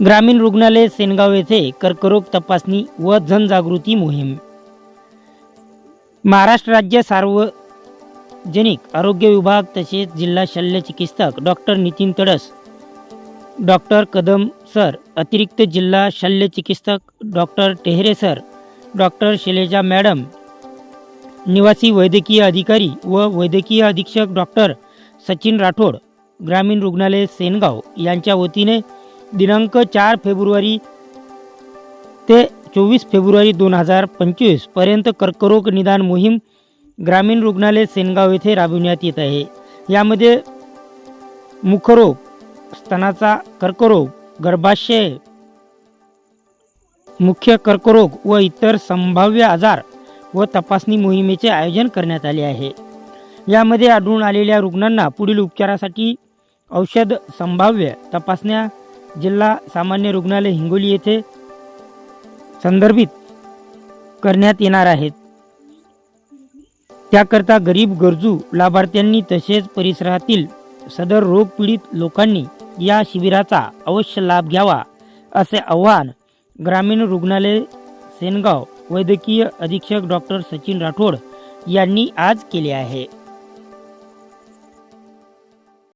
ग्रामीण रुग्णालय सेनगाव येथे कर्करोग तपासणी व जनजागृती मोहीम. महाराष्ट्र राज्य सार्वजनिक आरोग्य विभाग तसेच जिल्हा शल्य चिकित्सक doctor Nitin Tadas doctor Kadam sir अतिरिक्त जिल्हा शल्य चिकित्सक doctor Tehare sir doctor Shailaja madam निवासी वैद्यकीय अधिकारी व वैद्यकीय अधीक्षक डॉक्टर सचिन राठोड ग्रामीण रुग्णालय सेनगाव यांच्या वतीने दिनांक चार फेब्रुवारी ते चोवीस फेब्रुवारी दोन हजार पंचवीसपर्यंत कर्करोग निदान मोहीम ग्रामीण रुग्णालय सेनगाव येथे राबविण्यात येत आहे. यामध्ये मुखरोग स्तनाचा कर्करोग गर्भाशय मुख्य कर्करोग व इतर संभाव्य आजार व तपासणी मोहिमेचे आयोजन करण्यात आले आहे. यामध्ये आढळून आलेल्या रुग्णांना पुढील उपचारासाठी औषध संभाव्य तपासण्या जिल्हा सामान्य रुग्णालय हिंगोली येथे संदर्भित करण्यात येणार आहेत. त्याकरता गरीब गरजू लाभार्थ्यांनी तसेच परिसरातील सदर रोगपीडित लोकांनी या शिबिराचा अवश्य लाभ घ्यावा असे आवाहन ग्रामीण रुग्णालय सेनगाव वैद्यकीय अधीक्षक डॉक्टर सचिन राठोड यांनी आज केले आहे.